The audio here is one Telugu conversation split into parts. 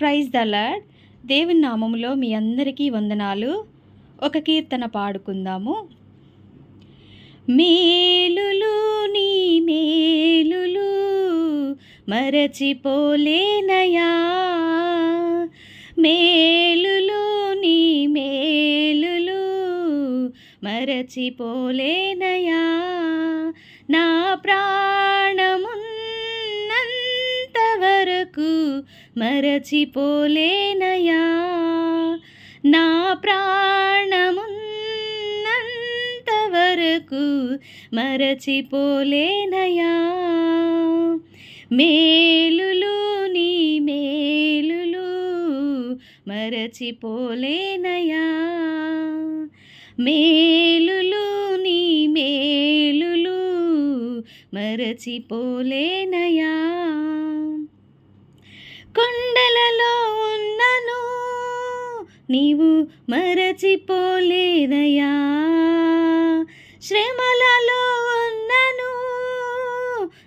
Praise the lord. దేవుని నామములో మీ అందరికీ వందనాలు. ఒక కీర్తన పాడుకుందాము. మేలులు నీ మేలులు మరచిపోలేనయా? మేలులు నీ మేలులు మరచిపోలేనయా? నా ప్రాణమున్నంత వరకు మరచిపోలేనయా. నా ప్రాణమున్నంత వరకు మరచిపోలేనయా. మేలులు నీ మేలులు మరచిపోలేనయా. మేలులు నీ మేలులు మరచిపోలేనయా. కొండలలో ఉన్నను. నీవు మరచిపోలేదయా. శ్రమలలో ఉన్నను.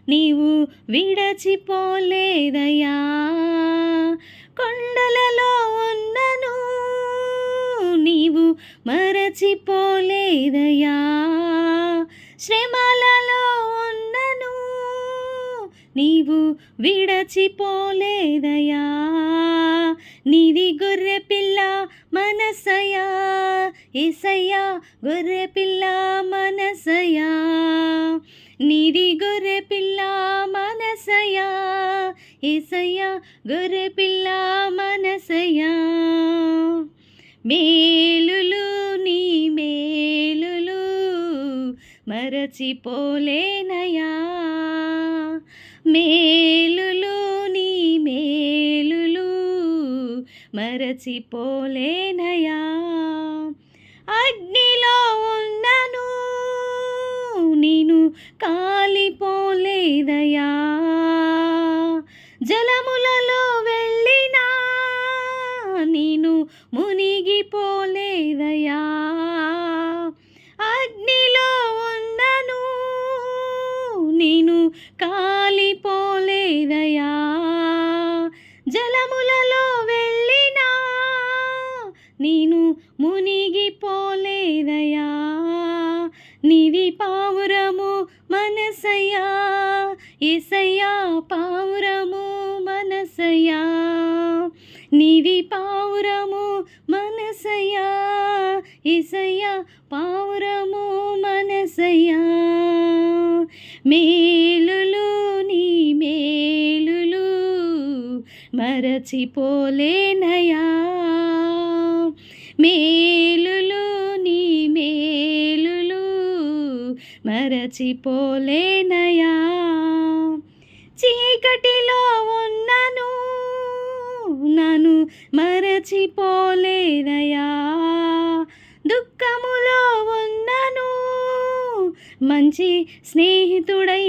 నీవు విడచిపోలేదయా. కొండలలో ఉన్నను. నీవు మరచిపోలేదయా. శ్రమలలో నీవు విడచిపోలేదయా? నీది గొర్రె పిల్ల మనసయా? ఏసయ్యా గొర్రె పిల్ల మనసయా? నీది గొర్రె పిల్ల మనసయా? ఏసయ్యా గొర్రె పిల్ల మనసయా? మేలులు నీ మేలులు మరచిపోలేనయా? మేలులు నీ మేలులు మరచిపోలేనయా. అగ్నిలో ఉన్నను నేను కాలిపోలేదయా. జలములలో వెళ్ళినా నేను మునిగిపోలేదయా. అగ్నిలో కాలిపోలేదయా. జలములలో వెళ్ళినా నేను మునిగిపోలేదయా. నిధి పావురము మనసయ్యా. ఎసయ్యా పావురము మనసయ్యా. నిధి పావురము మనసయ్యా. ఎసయ్యా పావురము మనసయ్యా. మేలులు నీ మేలులు మరచిపోలేనయా. మేలులు నీ మేలులు మరచిపోలేనయా. చీకటిలో ఉన్నను నన్ను మరచిపోలేనయా. దుఃఖములో ఉన్నను మంచి స్నేహితుడైనవయా.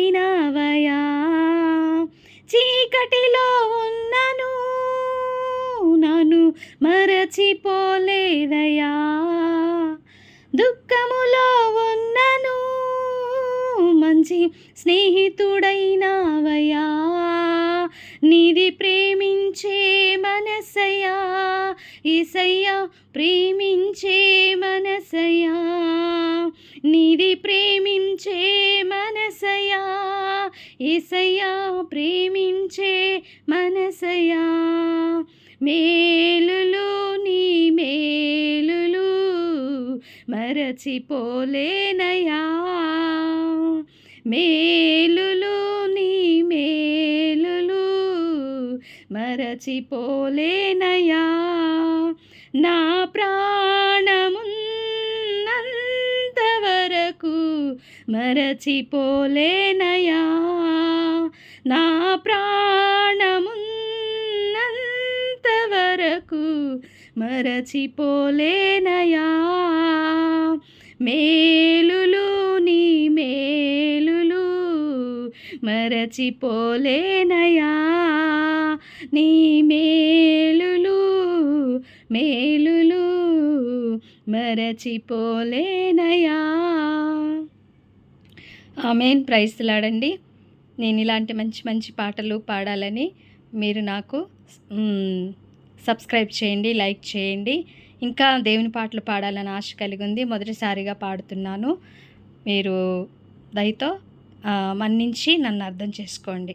చీకటిలో ఉన్నను నన్ను మరచిపోలేదయా. దుఃఖములో ఉన్నను మంచి స్నేహితుడైనవయా. నీది ప్రేమించే మనసయా ఈసయ్యా ప్రేమించే మనసయా నీది ప్రేమించే మనసయా ఏసయ్యా ప్రేమించే మనసయా మేలులు నీ మేలులు మరచిపోలేనయా మేలులు నీ మేలులు మరచిపోలేనయా నా ప్రాణమున్నంత వరకు మరచిపోలేనయా. నా ప్రాణమున్నంత వరకు మరచిపోలేనయా. మేలులు నీ మేలులు మరచిపోలేనయా. నీ మేలులు మేలులు మరచిపోలేనయా. ఆమెన్. ప్రైజ్లాడండి. నేను ఇలాంటి మంచి మంచి పాటలు పాడాలని మీరు నాకు సబ్స్క్రైబ్ చేయండి లైక్ చేయండి. ఇంకా దేవుని పాటలు పాడాలని ఆశ కలిగి ఉంది మొదటిసారిగా పాడుతున్నాను. మీరు దయతో మన్నించి నన్ను అర్థం చేసుకోండి.